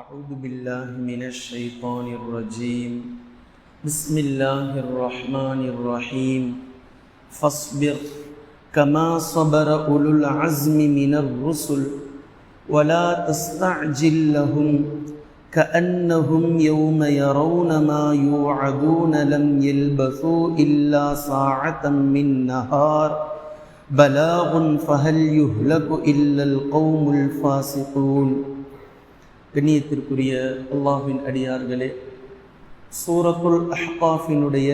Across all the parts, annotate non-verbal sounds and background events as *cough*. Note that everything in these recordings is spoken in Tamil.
أعوذ بالله من الشيطان الرجيم. بسم الله الرحمن الرحيم. فاصبر كما صبر أولو العزم من الرسل ولا تستعجل لهم كأنهم يوم يرون ما يوعدون لم يلبثوا إلا ساعة من نهار. بلاغ فهل يهلك إلا القوم الفاسقون. கண்ணியத்திற்குரிய அல்லாஹின் அடியார்களே சூரத்துல் அஹ்காஃபினுடைய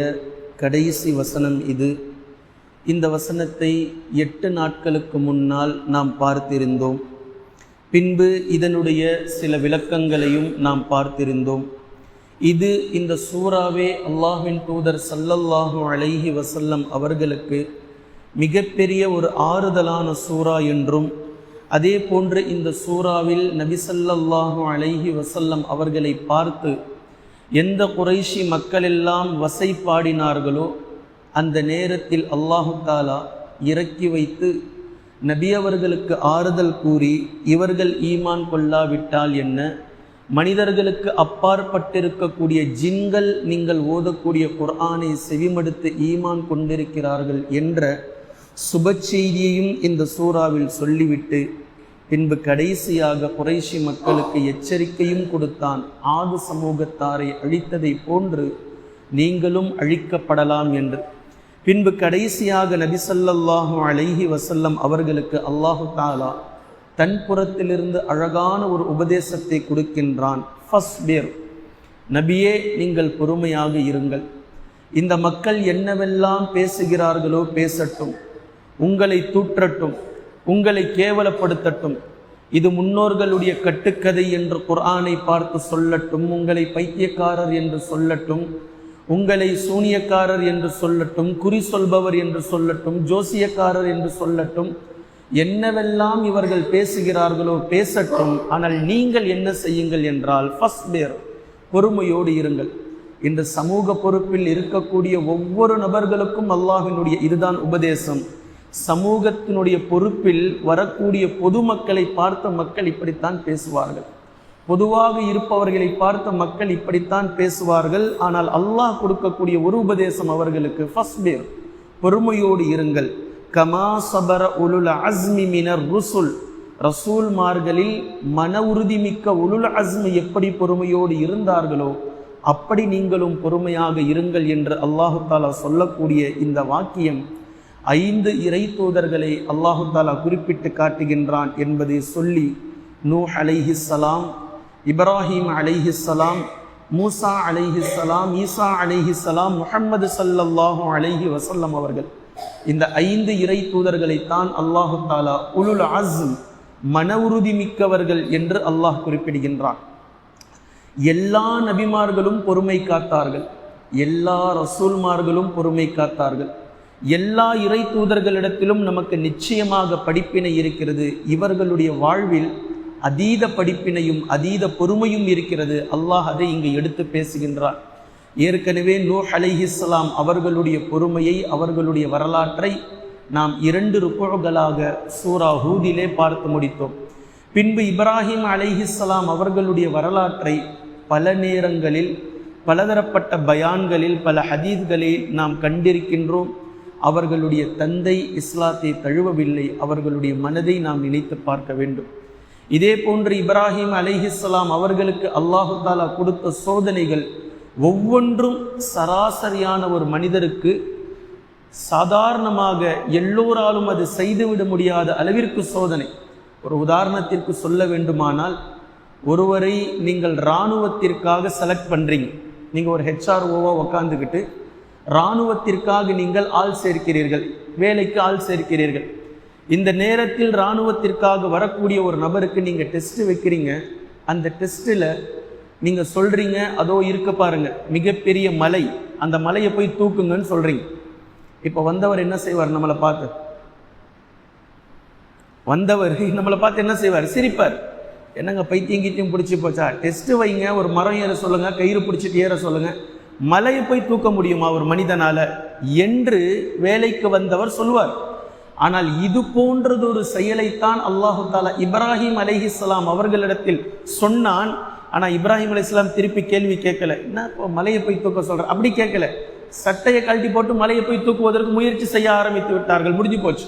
கடைசி வசனம் இது. இந்த வசனத்தை எட்டு நாட்களுக்கு முன்னால் நாம் பார்த்திருந்தோம். பின்பு இதனுடைய சில விளக்கங்களையும் நாம் பார்த்திருந்தோம். இது இந்த சூறாவே அல்லாஹின் தூதர் சல்லல்லாஹு அலைஹி வசல்லம் அவர்களுக்கு மிகப்பெரிய ஒரு ஆறுதலான சூறா என்றும் அதே போன்று இந்த சூறாவில் நபிசல்லாஹு அலைஹி வசல்லம் அவர்களை பார்த்து எந்த குறைஷி மக்களெல்லாம் வசை பாடினார்களோ அந்த நேரத்தில் அல்லாஹு தாலா இறக்கி வைத்து நபி அவர்களுக்கு ஆறுதல் கூறி இவர்கள் ஈமான் கொள்ளாவிட்டால் என்ன? மனிதர்களுக்கு அப்பாற்பட்டிருக்கக்கூடிய ஜின்கள் நீங்கள் ஓதக்கூடிய குர்ஆனை செவிமடுத்து ஈமான் கொண்டிருக்கிறார்கள் என்ற சுப செய்தியையும் இந்த சூறாவில் சொல்லிவிட்டு பின்பு கடைசியாக குறைஷி மக்களுக்கு எச்சரிக்கையும் கொடுத்தான். ஆது சமூகத்தாரை அழித்ததை போன்று நீங்களும் அழிக்கப்படலாம் என்று. பின்பு கடைசியாக நபிசல்லாஹு அலைஹி வசல்லம் அவர்களுக்கு அல்லாஹு தாலா தன் புறத்திலிருந்து அழகான ஒரு உபதேசத்தை கொடுக்கின்றான். ஃபஸ்பேர். நபியே நீங்கள் பொறுமையாக இருங்கள். இந்த மக்கள் என்னவெல்லாம் பேசுகிறார்களோ பேசட்டும். உங்களை தூற்றட்டும். உங்களை கேவலப்படுத்தட்டும். இது முன்னோர்களுடைய கட்டுக்கதை என்று குர்ஆனை பார்த்து சொல்லட்டும் உங்களை பைத்தியக்காரர் என்று சொல்லட்டும் உங்களை சூனியக்காரர் என்று சொல்லட்டும் குறி சொல்பவர் என்று சொல்லட்டும் ஜோசியக்காரர் என்று சொல்லட்டும் என்னவெல்லாம் இவர்கள் பேசுகிறார்களோ பேசட்டும். ஆனால் நீங்கள் என்ன செய்யுங்கள் என்றால் ஃபஸ்ட் பேர் பொறுமையோடு இருங்கள். இந்த சமூக பொறுப்பில் இருக்கக்கூடிய ஒவ்வொரு நபர்களுக்கும் அல்லாஹினுடைய இதுதான் உபதேசம். சமூகத்தினுடைய பொறுப்பில் வரக்கூடிய பொதுமக்களை பார்த்த மக்கள் இப்படித்தான் பேசுவார்கள். பொதுவாக இருப்பவர்களை பார்த்த மக்கள் இப்படித்தான் பேசுவார்கள். ஆனால் அல்லாஹ் கொடுக்கக்கூடிய ஒரு உபதேசம் அவர்களுக்கு ஃபஸ்ட் பேர் பொறுமையோடு இருங்கள். கமா சபர உலுல் அஸ்மி மினர் ருசுல். ரசூல்மார்களில் மன உறுதிமிக்க உலுல் அஸ்மி எப்படி பொறுமையோடு இருந்தார்களோ அப்படி நீங்களும் பொறுமையாக இருங்கள் என்று அல்லாஹு தாலா சொல்லக்கூடிய இந்த வாக்கியம் ஐந்து இறை தூதர்களை அல்லாஹு தாலா குறிப்பிட்டு காட்டுகின்றான் என்பதை சொல்லி நூ அலைஹிஸ்ஸலாம் இப்ராஹிம் அலைஹிஸ்ஸலாம் மூசா அலைஹிஸ்ஸலாம் ஈசா அலைஹிஸ்ஸலாம் முஹம்மது சல்லல்லாஹு அலைஹி வசல்லம் அவர்கள். இந்த ஐந்து இறை தூதர்களைத்தான் அல்லாஹு தாலா உலுல் அஸ்ம் மன உறுதி மிக்கவர்கள் என்று அல்லாஹ் குறிப்பிடுகின்றான். எல்லா நபிமார்களும் பொறுமை காத்தார்கள். எல்லா ரசூல்மார்களும் பொறுமை காத்தார்கள். எல்லா இறை தூதர்களிடத்திலும் நமக்கு நிச்சயமாக படிப்பினை இருக்கிறது. இவர்களுடைய வாழ்வில் அதீத படிப்பினையும் அதீத பொறுமையும் இருக்கிறது. அல்லாஹ் அதை இங்கு எடுத்து பேசுகின்றார். ஏற்கனவே நூ அலைஹிஸ்லாம் அவர்களுடைய பொறுமையை அவர்களுடைய வரலாற்றை நாம் இரண்டு ருக்குகளாக சூரா ஹூதிலே பார்த்து முடித்தோம். பின்பு இப்ராஹிம் அலைஹிஸ்லாம் அவர்களுடைய வரலாற்றை பல நேரங்களில் பலதரப்பட்ட பயான்களில் பல ஹதீத்களில் நாம் கண்டிருக்கின்றோம். அவர்களுடைய தந்தை இஸ்லாத்தை தழுவவில்லை. அவர்களுடைய மனதை நாம் நினைத்து பார்க்க வேண்டும். இதே போன்று இப்ராஹிம் அலைஹிஸ்லாம் அவர்களுக்கு அல்லாஹு தாலா கொடுத்த சோதனைகள் ஒவ்வொன்றும் சராசரியான ஒரு மனிதருக்கு சாதாரணமாக எல்லோராலும் அது செய்துவிட முடியாத அளவிற்கு சோதனை. ஒரு உதாரணத்திற்கு சொல்ல வேண்டுமானால் ஒருவரை நீங்கள் இராணுவத்திற்காக செலக்ட் பண்ணுறீங்க நீங்கள் ஒரு ஹெச்ஆர்ஓவாக உக்காந்துக்கிட்டு இராணுவத்திற்காக நீங்கள் ஆள் சேர்க்கிறீர்கள் வேலைக்கு ஆள் சேர்க்கிறீர்கள். இந்த நேரத்தில் இராணுவத்திற்காக வரக்கூடிய ஒரு நபருக்கு நீங்கள் டெஸ்ட் வைக்கிறீங்க. அந்த டெஸ்ட்டில் நீங்கள் சொல்கிறீங்க அதோ இருக்க பாருங்க மிகப்பெரிய மலை. அந்த மலையை போய் தூக்குங்கன்னு சொல்கிறீங்க இப்போ வந்தவர் என்ன செய்வார்? நம்மளை பார்த்து. வந்தவர் *laughs* நம்மளை பார்த்து என்ன செய்வார்? சிரிப்பார். என்னங்க பைத்தியம் கீத்தியம் பிடிச்சி போச்சா? டெஸ்ட்டு வைங்க ஒரு மரம் ஏற சொல்லுங்கள் கயிறு பிடிச்சிட்டு ஏற சொல்லுங்கள் மலையை போய் தூக்க முடியுமா ஒரு மனிதனால என்று வேலைக்கு வந்தவர் சொல்வார் ஆனால் இது போன்றது ஒரு செயலைத்தான் அல்லாஹு தாலா இப்ராஹிம் அலைஹிஸ்ஸலாம் அவர்களிடத்தில் சொன்னான். ஆனா இப்ராஹிம் அலைஹிஸ்ஸலாம் திருப்பி கேள்வி கேட்கல. என்ன இப்போ மலையை போய் தூக்க சொல்ற? அப்படி கேட்கல. சட்டையை கழட்டி போட்டு மலையை போய் தூக்குவதற்கு முயற்சி செய்ய ஆரம்பித்து விட்டார்கள். முடிஞ்சு போச்சு.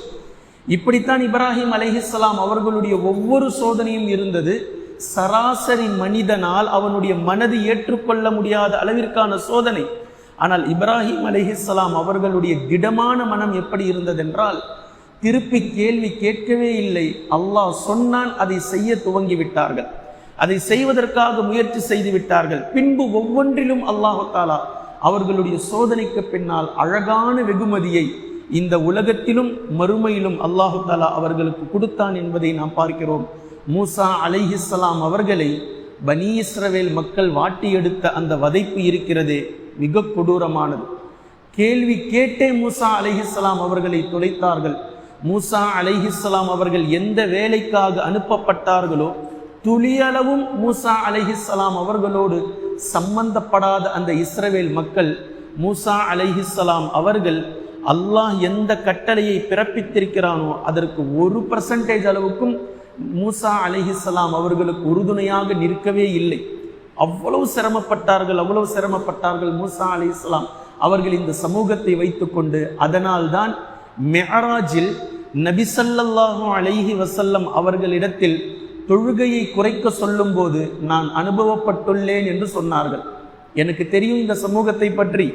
இப்படித்தான் இப்ராஹிம் அலைஹிஸ்ஸலாம் அவர்களுடைய ஒவ்வொரு சோதனையும் இருந்தது. சராசரி மனிதனால் அவனுடைய மனது ஏற்றுக்கொள்ள முடியாத அளவிற்கான சோதனை. ஆனால் இப்ராஹிம் அலிஹிஸ்லாம் அவர்களுடைய திடமான மனம் எப்படி இருந்ததென்றால் திருப்பி கேள்வி கேட்கவே இல்லை. அல்லாஹ் சொன்னான் அதை செய்ய துவங்கி விட்டார்கள் அதை செய்வதற்காக முயற்சி செய்து விட்டார்கள். பின்பு ஒவ்வொன்றிலும் அல்லாஹு தாலா அவர்களுடைய சோதனைக்கு பின்னால் அழகான வெகுமதியை இந்த உலகத்திலும் மறுமையிலும் அல்லாஹு தாலா அவர்களுக்கு கொடுத்தான் என்பதை நாம் பார்க்கிறோம். மூசா அலைஹிஸ்லாம் அவர்களை பனி இஸ்ரவேல் மக்கள் வாட்டி எடுத்த அந்த வதைப்பு இருக்கிறதே மிக கொடூரமானது. கேள்வி கேட்டே மூசா அலைஹிஸ்லாம் அவர்களை துளைத்தார்கள் மூசா அலைஹிஸ்லாம் அவர்கள் எந்த வேலைக்காக அனுப்பப்பட்டார்களோ துளியளவும் மூசா அலைஹிஸ்லாம் அவர்களோடு சம்பந்தப்படாத அந்த இஸ்ரவேல் மக்கள் மூசா அலைஹிஸ்லாம் அவர்கள் அல்லாஹ் எந்த கட்டளையை பிறப்பித்திருக்கிறானோ அதற்கு ஒரு பர்சன்டேஜ் அளவுக்கும் மூசா அலிஹிஸ்லாம் அவர்களுக்கு உறுதுணையாக நிற்கவே இல்லை. அவ்வளவு சிரமப்பட்டார்கள் அவ்வளவு சிரமப்பட்டார்கள் மூசா அலைஹிஸ்ஸலாம் அவர்கள் இந்த சமூகத்தை வைத்துக்கொண்டு அதனால்தான் மெஹராஜில் நபிசல்லாஹு அலைஹி வசல்லம் அவர்களிடத்தில் தொழுகையை குறைக்க சொல்லும்போது நான் அனுபவப்பட்டுள்ளேன் என்று சொன்னார்கள். எனக்கு தெரியும் இந்த சமூகத்தை பற்றி.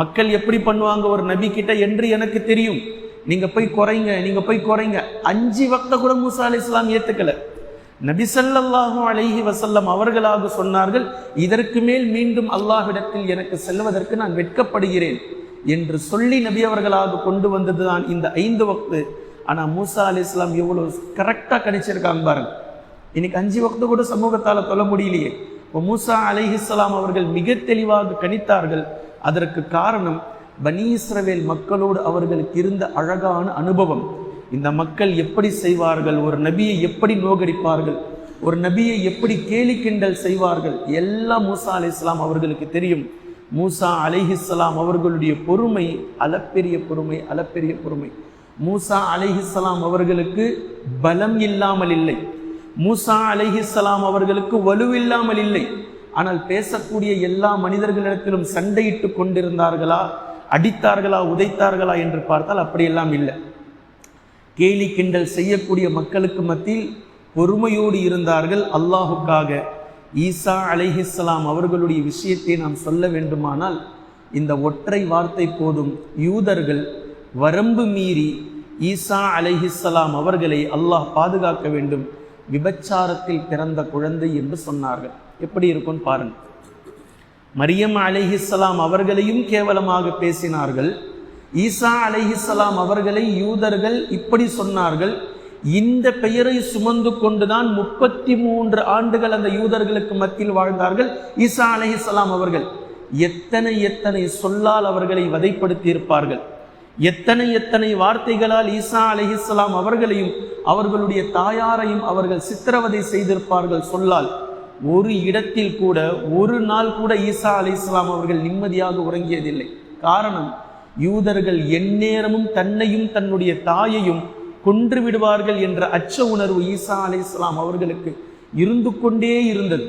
மக்கள் எப்படி பண்ணுவாங்க ஒரு நபி கிட்ட என்று எனக்கு தெரியும். நீங்க போய் குறைங்க நீங்க போய் குறைங்க. அஞ்சு வக்த கூட மூசா அலி இஸ்லாம் ஏத்துக்கல. நபிசல்லாஹு அழகி வசல்லம் அவர்களாக சொன்னார்கள் இதற்கு மேல் மீண்டும் அல்லாஹ்விடத்தில் எனக்கு செல்வதற்கு நான் வெட்கப்படுகிறேன் என்று சொல்லி நபி அவர்களாக கொண்டு வந்ததுதான் இந்த ஐந்து வக்து. ஆனா மூசா அலி இஸ்லாம் எவ்வளவு கரெக்டா கணிச்சிருக்காங்க பாருங்க. இன்னைக்கு அஞ்சு வக்து கூட சமூகத்தால சொல்ல முடியலையே. இப்போ மூசா அலைஹிஸ்ஸலாம் அவர்கள் மிக தெளிவாக கணித்தார்கள். அதற்கு காரணம் பனீஸ்ரவேல் மக்களோடு அவர்களுக்கு இருந்த அழகான அனுபவம். இந்த மக்கள் எப்படி செய்வார்கள்? ஒரு நபியை எப்படி நோகடிப்பார்கள்? ஒரு நபியை எப்படி கேலி கிண்டல் செய்வார்கள்? எல்லாம் மூசா அலைஹிஸ்ஸலாம் அவர்களுக்கு தெரியும். மூசா அலைஹிஸ்ஸலாம் அவர்களுடைய பொறுமை அளப்பெரிய பொறுமை அளப்பெரிய பொறுமை. மூசா அலைஹிஸ்ஸலாம் அவர்களுக்கு பலம் இல்லாமல் இல்லை. மூசா அலைஹிஸ்ஸலாம் அவர்களுக்கு வலுவில்லாமல் இல்லை. ஆனால் பேசக்கூடிய எல்லா மனிதர்களிடத்திலும் சண்டையிட்டு கொண்டிருந்தார்களா? அடித்தார்களா உதைத்தார்களா என்று பார்த்தால் அப்படியெல்லாம் இல்லை. கேலி கிண்டல் செய்யக்கூடிய மக்களுக்கு மத்தியில் பொறுமையோடு இருந்தார்கள். அல்லாஹுக்காக ஈசா அலைஹிஸ்ஸலாம் அவர்களுடைய விஷயத்தை நாம் சொல்ல வேண்டுமானால் இந்த ஒற்றை வார்த்தை போதும். யூதர்கள் வரம்பு மீறி ஈசா அலைஹிஸ்லாம் அவர்களை அல்லாஹ் பாதுகாக்க வேண்டும். விபச்சாரத்தில் பிறந்த குழந்தை என்று சொன்னார்கள். எப்படி இருக்கும்னு பாருங்கள் மரியம் அலிஹிஸ்லாம் அவர்களையும் கேவலமாக பேசினார்கள். ஈசா அலிஹிஸ்லாம் அவர்களை யூதர்கள் இப்படி சொன்னார்கள். இந்த பெயரை சுமந்து கொண்டுதான் முப்பத்தி மூன்று ஆண்டுகள் அந்த யூதர்களுக்கு மத்தியில் வாழ்ந்தார்கள் ஈசா அலிஹிஸ்லாம் அவர்கள். எத்தனை எத்தனை சொல்லால் அவர்களை வதைப்படுத்தி இருப்பார்கள் எத்தனை எத்தனை வார்த்தைகளால் ஈசா அலிஹிஸ்லாம் அவர்களையும் அவர்களுடைய தாயாரையும் அவர்கள் சித்திரவதை செய்திருப்பார்கள் சொல்லால். ஒரு இடத்தில் கூட ஒரு நாள் கூட ஈசா அலைஹிஸ்ஸலாம் அவர்கள் நிம்மதியாக உறங்கியதில்லை. காரணம் யூதர்கள் எந்நேரமும் தன்னையும் தன்னுடைய தாயையும் கொன்று விடுவார்கள் என்ற அச்ச உணர்வு ஈசா அலைஹிஸ்ஸலாம் அவர்களுக்கு இருந்து கொண்டே இருந்தது.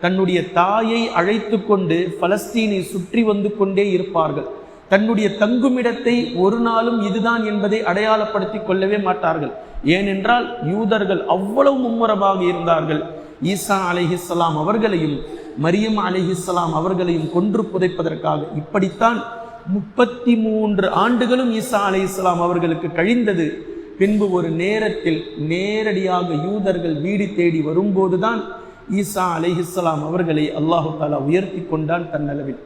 தன்னுடைய தாயை அழைத்து கொண்டு பலஸ்தீனை சுற்றி வந்து கொண்டே இருப்பார்கள். தன்னுடைய தங்குமிடத்தை ஒரு நாளும் இதுதான் என்பதை அடையாளப்படுத்தி கொள்ளவே மாட்டார்கள். ஏனென்றால் யூதர்கள் அவ்வளவு மும்முரமாக இருந்தார்கள். ஈசா அலிஹிஸ்லாம் அவர்களையும் மரியம் அலிஹிஸ்லாம் அவர்களையும் கொன்று புதைப்பதற்காக இப்படித்தான் முப்பத்தி மூன்று ஆண்டுகளும் ஈசா அலைஹிஸ்ஸலாம் அவர்களுக்கு கழிந்தது. பின்பு ஒரு நேரத்தில் நேரடியாக யூதர்கள் வீடு தேடி வரும்போதுதான் ஈசா அலிஹிஸ்லாம் அவர்களை அல்லாஹு தாலா உயர்த்தி கொண்டான் தன்னளவில்.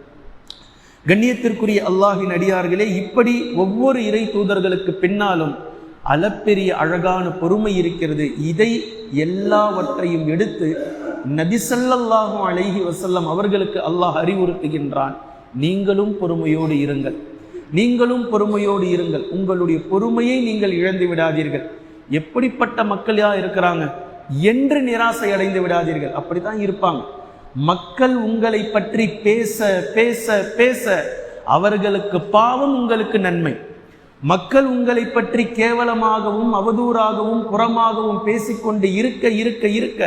கண்ணியத்திற்குரிய அல்லாஹின் அடியார்களே இப்படி ஒவ்வொரு இறை தூதர்களுக்கு பின்னாலும் அளப்பெரிய அழகான பொறுமை இருக்கிறது. இதை எல்லாவற்றையும் எடுத்து நபிசல்லாஹும் அழகி வசல்லம் அவர்களுக்கு அல்லாஹ் அறிவுறுத்துகின்றான். நீங்களும் பொறுமையோடு இருங்கள். நீங்களும் பொறுமையோடு இருங்கள். உங்களுடைய பொறுமையை நீங்கள் இழந்து விடாதீர்கள். எப்படிப்பட்ட மக்களா இருக்கிறாங்க? என்று நிராசை அடைந்து விடாதீர்கள். அப்படித்தான் இருப்பாங்க. மக்கள் உங்களை பற்றி பேச பேச பேச அவர்களுக்கு பாவம் உங்களுக்கு நன்மை. மக்கள் உங்களை பற்றி கேவலமாகவும் அவதூறாகவும் புறமாகவும் பேசிக்கொண்டு இருக்க இருக்க இருக்க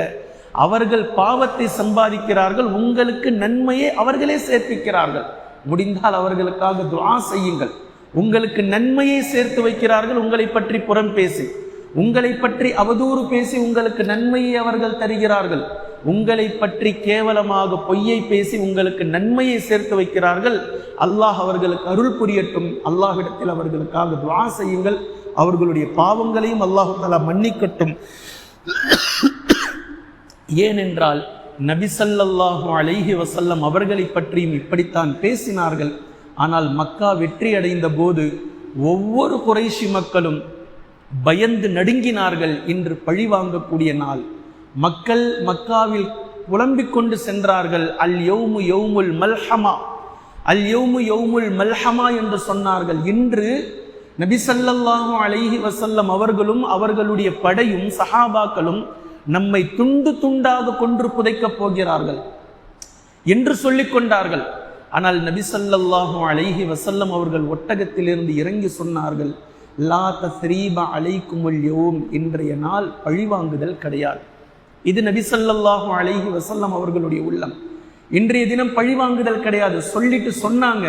அவர்கள் பாவத்தை சம்பாதிக்கிறார்கள் உங்களுக்கு நன்மையை அவர்களே சேர்ப்பிக்கிறார்கள். முடிந்தால் அவர்களுக்காக துவா செய்யுங்கள். உங்களுக்கு நன்மையை சேர்த்து வைக்கிறார்கள் உங்களை பற்றி புறம் பேசி. உங்களை பற்றி அவதூறு பேசி உங்களுக்கு நன்மையை அவர்கள் தருகிறார்கள். உங்களை பற்றி கேவலமாக பொய்யை பேசி உங்களுக்கு நன்மையை சேர்த்து வைக்கிறார்கள். அல்லாஹ் அவர்களுக்கு அருள் புரியட்டும். அல்லாஹிடத்தில் அவர்களுக்காக துவா செய்யுங்கள். அவர்களுடைய பாவங்களையும் அல்லாஹு தஆலா மன்னிக்கட்டும். ஏனென்றால் நபிசல்லாஹு அலைஹி வசல்லம் அவர்களை பற்றியும் இப்படித்தான் பேசினார்கள். ஆனால் மக்கா வெற்றி அடைந்த போது ஒவ்வொரு குறைஷி மக்களும் பயந்து நடுங்கினார்கள் என்று பழி வாங்கக்கூடிய நாள். மக்கள் மக்காவில் புலம்பிக் கொண்டு சென்றார்கள். அல் யௌமு யௌமுல் மல்ஹமா. அல் யௌமு யௌமுல் மல்ஹமா என்று சொன்னார்கள். இன்று நபிசல்லாஹு அலைஹி வசல்லம் அவர்களும் அவர்களுடைய படையும் சஹாபாக்களும் நம்மை துண்டு துண்டாக கொன்று புதைக்கப் போகிறார்கள் என்று சொல்லிக் கொண்டார்கள். ஆனால் நபிசல்லாஹு அலைஹி வசல்லம் அவர்கள் ஒட்டகத்திலிருந்து இறங்கி சொன்னார்கள் லா தஸ்ரீபா அலைக்குமுல் யோம். இன்றைய நாள் பழிவாங்குதல் கிடையாது. இது நபிசல்லாஹு அலைஹி வசல்லம் அவர்களுடைய உள்ளம். இன்றைய தினம் பழிவாங்குதல் கிடையாது. சொல்லிட்டு சொன்னாங்க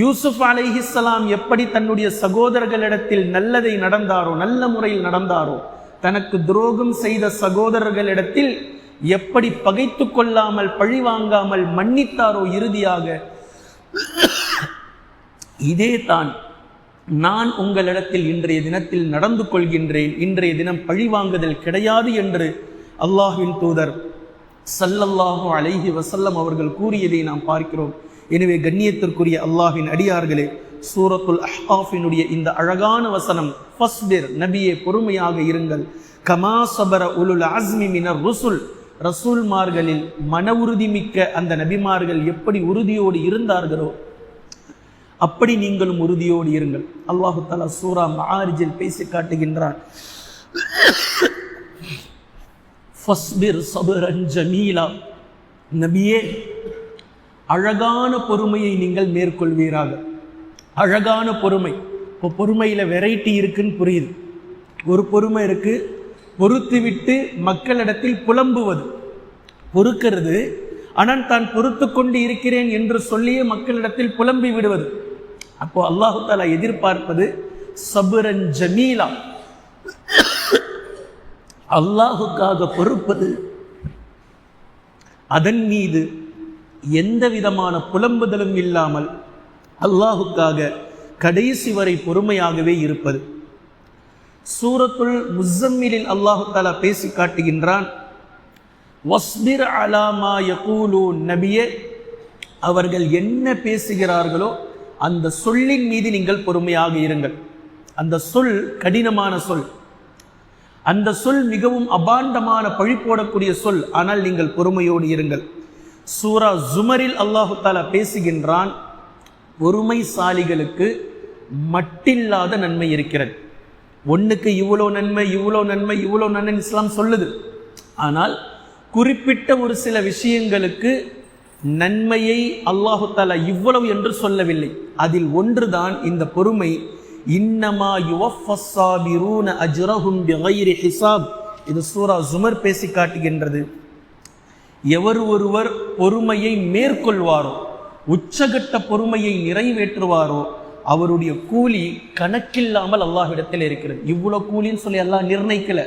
யூசுப் அலைஹிஸ்லாம் எப்படி தன்னுடைய சகோதரர்களிடத்தில் நல்லதை நடந்தாரோ நல்ல முறையில் நடந்தாரோ தனக்கு துரோகம் செய்த சகோதரர்களிடத்தில் எப்படி பகைத்து கொள்ளாமல் பழி வாங்காமல் மன்னித்தாரோ இறுதியாக இதே தான் நான் உங்களிடத்தில் இன்றைய தினத்தில் நடந்து கொள்கின்றேன். இன்றைய தினம் பழிவாங்குதல் கிடையாது என்று அல்லாஹின் தூதர் சல்லல்லாஹு அலைஹி வசல்லம் அவர்கள் கூறியதை நாம் பார்க்கிறோம். எனவே கண்ணியத்திற்குரிய அல்லாஹின் அடியார்களே சூரத்துல் அஹ்ஆஃபினுடைய இந்த அழகான வசனம் ஃபஸ்பிர் நபியே பொறுமையாக இருங்கள். கமா சபர உலுல் அஸ்மி மினர் ருசுல். ரசூல்மார்களில் மன உறுதி மிக்க அந்த நபிமார்கள் எப்படி உறுதியோடு இருந்தார்களோ அப்படி நீங்களும் உறுதியோடு இருங்கள். அல்லாஹு தாலா சூரா மஆரிஜில் பேசி காட்டுகின்றான். ஃபஸ்பிர் சபரன் ஜமீலா. நபியே அழகான பொறுமையை நீங்கள் மேற்கொள்வீராக. அழகான பொறுமை. இப்போ பொறுமையில் வெரைட்டி இருக்குன்னு புரியுது. ஒரு பொறுமை இருக்குது பொறுத்துவிட்டு மக்களிடத்தில் புலம்புவது. பொறுக்கிறது ஆனால் தான் பொறுத்து கொண்டு இருக்கிறேன் என்று சொல்லியே மக்களிடத்தில் புலம்பி விடுவது. அப்போ அல்லாஹு தாலா எதிர்பார்ப்பது சபுரன் ஜமீலா. அல்லாஹுக்காக பொறுப்பது. அதன் மீது எந்த விதமான புலம்புதலும் இல்லாமல் அல்லாஹுக்காக கடைசி வரை பொறுமையாகவே இருப்பது. சூரத்துல் முசம்மிலில் அல்லாஹு தாலா பேசி காட்டுகின்றான் வஸ்பிர் அலாமா யகூலு நபியே. அவர்கள் என்ன பேசுகிறார்களோ அந்த சொல்லின் மீது நீங்கள் பொறுமையாக இருங்கள். அந்த சொல் கடினமான சொல். அந்த சொல் மிகவும் அபாண்டமான பழி போடக்கூடிய சொல். ஆனால் நீங்கள் பொறுமையோடு இருங்கள். சூரா ஜுமரில் அல்லாஹு தாலா பேசுகின்றான் பொறுமைசாலிகளுக்கு மட்டில்லாத நன்மை இருக்கிறது. ஒன்றுக்கு இவ்வளோ நன்மை இவ்வளோ நன்மை இவ்வளோ நன்மை இஸ்லாம் சொல்லுது. ஆனால் குறிப்பிட்ட ஒரு சில விஷயங்களுக்கு நன்மையை அல்லாஹு தாலா இவ்வளவு என்று சொல்லவில்லை. அதில் ஒன்றுதான் இந்த பொறுமை இன்னமா யுவஃபஸ்ஸாபிரூன அஜ்ரஹும் பிகைரி ஹிசாப் இது சூரா ஜுமர் பேசி காட்டுகின்றது. எவர் ஒருவர் பொறுமையை மேற்கொள்வாரோ உச்சகட்ட பொறுமையை நிறைவேற்றுவாரோ அவருடைய கூலி கணக்கில்லாமல் அல்லாஹ்விடத்தில் இருக்கிறது. இவ்வளோ கூலின்னு சொல்லி அல்லாஹ் நிர்ணயிக்கல.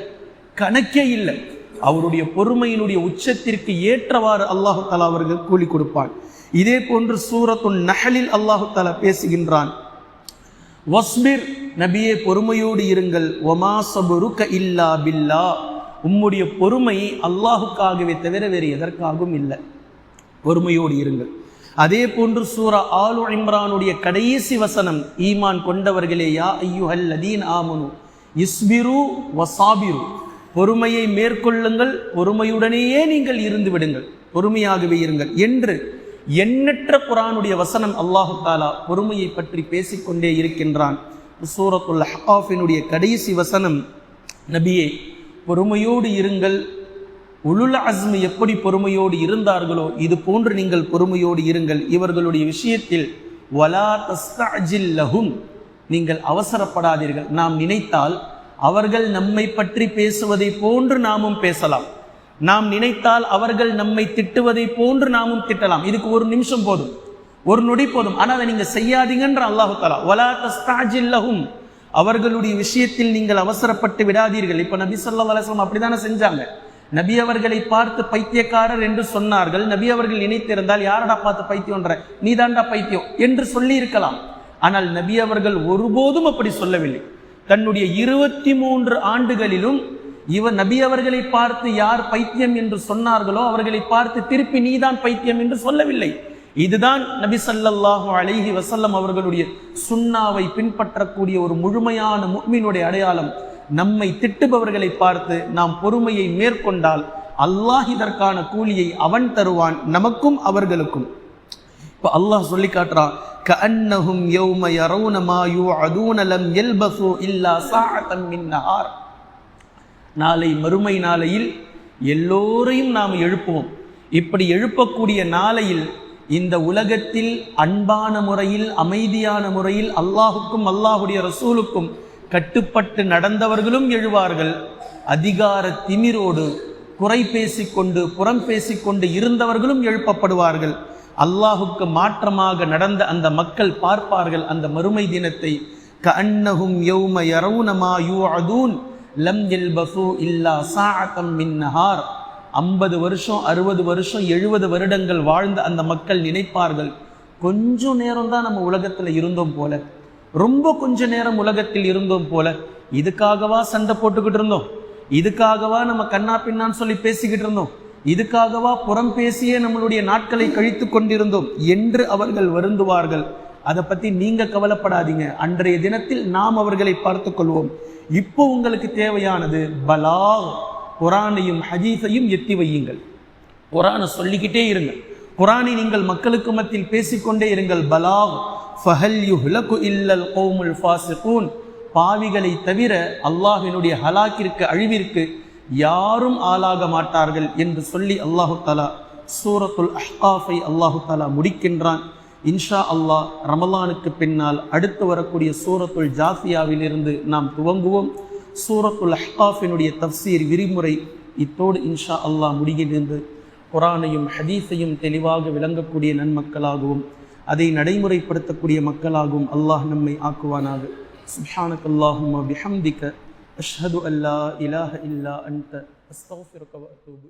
கணக்கே இல்லை. அவருடைய பொறுமையினுடைய உச்சத்திற்கு ஏற்றவாறு அல்லாஹு தாலா அவர்கள் கூலி கொடுப்பான். இதே போன்று சூரத்துன் நகலில் அல்லாஹு தாலா பேசுகின்றான். வஸ்பிர் நபியே பொறுமையோடு இருங்கள். ஒமா சபுருக்க இல்லா பில்லா. உம்முடைய பொறுமை அல்லாஹுக்காகவே தவிர வேறு எதற்காகவும் இல்லை. பொறுமையோடு இருங்கள். அதே போன்று சூரா ஆலு இம்ரானுடைய கடைசி வசனம் ஈமான் கொண்டவர்களே யா ஐயுஹல் லதீன் ஆமனு இஸ்பிரு வசாபிரு. பொறுமையை மேற்கொள்ளுங்கள் பொறுமையுடனேயே நீங்கள் இருந்து விடுங்கள். பொறுமையாகவே இருங்கள். என்று எண்ணற்ற குரானுடைய வசனம் அல்லாஹு தாலா பொறுமையை பற்றி பேசிக்கொண்டே இருக்கின்றான். சூரத்துல் ஹக்காஃபினுடைய கடைசி வசனம் நபியே பொறுமையோடு இருங்கள். உலுல் அஸ்மு எப்படி பொறுமையோடு இருந்தார்களோ இது போன்று நீங்கள் பொறுமையோடு இருங்கள். இவர்களுடைய விஷயத்தில் வலா தஸ்தஅஜில் லஹும் நீங்கள் அவசரப்படாதீர்கள். நாம் நினைத்தால் அவர்கள் நம்மை பற்றி பேசுவதை போன்று நாமும் பேசலாம். நாம் நினைத்தால் அவர்கள் நம்மை திட்டுவதை போன்று நாமும் திட்டலாம். இதுக்கு ஒரு நிமிஷம் போதும். ஒரு நொடி போதும். ஆனால் அதை நீங்கள் செய்யாதீங்கன்ற அல்லாஹு தாலா வலா தஸ்தாஜில்லஹும் அவர்களுடைய விஷயத்தில் நீங்கள் அவசரப்பட்டு விடாதீர்கள். இப்போ நபி ஸல்லல்லாஹு அலைஹி வஸல்லம் அப்படிதானே செஞ்சாங்க. நபி அவர்களை பார்த்து பைத்தியக்காரர் என்று சொன்னார்கள். நபி அவர்கள் நினைத்திருந்தால் யாரடா பார்த்து பைத்தியம்ன்ற? நீதாண்டா பைத்தியம்? என்று சொல்லி இருக்கலாம். ஆனால் நபி அவர்கள் ஒருபோதும் அப்படி சொல்லவில்லை. தன்னுடைய இருபத்தி மூன்று ஆண்டுகளிலும் இவர் நபி அவர்களை பார்த்து யார் பைத்தியம் என்று சொன்னார்களோ அவர்களை பார்த்து திருப்பி நீதான் பைத்தியம் என்று சொல்லவில்லை. இதுதான் நபி சல்லாஹு அலிஹி வசல்லம் அவர்களுடைய சுண்ணாவை பின்பற்றக்கூடிய ஒரு முழுமையான முக்மீனுடைய அடையாளம். நம்மை திட்டுபவர்களை பார்த்து நாம் பொறுமையை மேற்கொண்டால் அல்லாஹ் இதற்கான கூலியை அவன் தருவான் நமக்கும் அவர்களுக்கும். இப்போ அல்லாஹ் சொல்லி காட்டுறான் கஅன்னஹும் யௌம யரவுன மா யூஅதூன லம் யல்பஸு இல்லா சாஅத்தன் மின் நஹார். நாளை மறுமை நாளையில் எல்லோரையும் நாம் எழுப்புவோம். இப்படி எழுப்பக்கூடிய நாளையில் இந்த உலகத்தில் அன்பான முறையில் அமைதியான முறையில் அல்லாஹுக்கும் அல்லாஹுடைய ரசூலுக்கும் கட்டுப்பட்டு நடந்தவர்களும் எழுவார்கள். அதிகார திமிரோடு குறை பேசிக்கொண்டு புறம் பேசிக்கொண்டு இருந்தவர்களும் எழுப்பப்படுவார்கள். அல்லாஹுக்கு மாற்றமாக நடந்த அந்த மக்கள் பார்ப்பார்கள். அந்த மறுமை தினத்தை கண்ணகும் யௌம யரவுன மா லம் எல்பசு இல்லா சாஅத்தம் மின் நஹார் ஐம்பது வருஷம் அறுபது வருஷம் எழுபது வருடங்கள் வாழ்ந்த அந்த மக்கள் நினைப்பார்கள் கொஞ்சம் நேரம் தான் நம்ம உலகத்தில் இருந்தோம் போல ரொம்ப கொஞ்ச நேரம் உலகத்தில் இருந்தோம் போல இதுக்காகவா சண்டை போட்டுக்கிட்டு இருந்தோம் இதுக்காகவா நம்ம கண்ணா பின்னான்னு சொல்லி பேசிக்கிட்டு இருந்தோம் இதுக்காகவா புறம் பேசியே நம்மளுடைய நாட்களை கழித்து கொண்டிருந்தோம் என்று அவர்கள் வருந்துவார்கள். அதை பத்தி நீங்க கவலைப்படாதீங்க. அன்றைய தினத்தில் நாம் அவர்களை பார்த்து கொள்வோம். இப்போ உங்களுக்கு தேவையானது பலா குரானையும் ஹதீஸையும் எத்தி வையுங்கள். குரானை சொல்லிக்கிட்டே இருங்க குரானை நீங்கள் மக்களுக்கு மத்தியில் பேசிக்கொண்டே இருங்கள். பலாவ் ஃபஹல் யுஹ்லகு இல்லல் கோமுல் ஃபாசிகூன். பாவிகளை தவிர அல்லாஹினுடைய ஹலாக்கிற்கு அழிவிற்கு யாரும் ஆளாக மாட்டார்கள் என்று சொல்லி அல்லாஹு தலா சூரத்துல் அஹ்காஃபை அல்லாஹு தலா முடிக்கின்றான். இன்ஷா அல்லாஹ் ரமலானுக்கு பின்னால் அடுத்து வரக்கூடிய சூரத்துல் ஜாஃபியாவிலிருந்து நாம் துவங்குவோம். சூரத்துல் அஹ்காஃபினுடைய தஃசீர் விரிமுறை இத்தோடு இன்ஷா அல்லாஹ் முடிகின்றது. குரானையும் ஹதீஸையும் தெளிவாக விளங்கக்கூடிய நன்மக்களாகவும் அதை நடைமுறைப்படுத்தக்கூடிய மக்களாகவும் அல்லாஹ் நம்மை ஆக்குவானாக. சுப்ஹானக் அல்லாஹும்ம பிஹம்திக அஷ்ஹது அல்லா இலாஹ இல்லா அன்த அஸ்தக்ஃபிருக வ அத்தூபு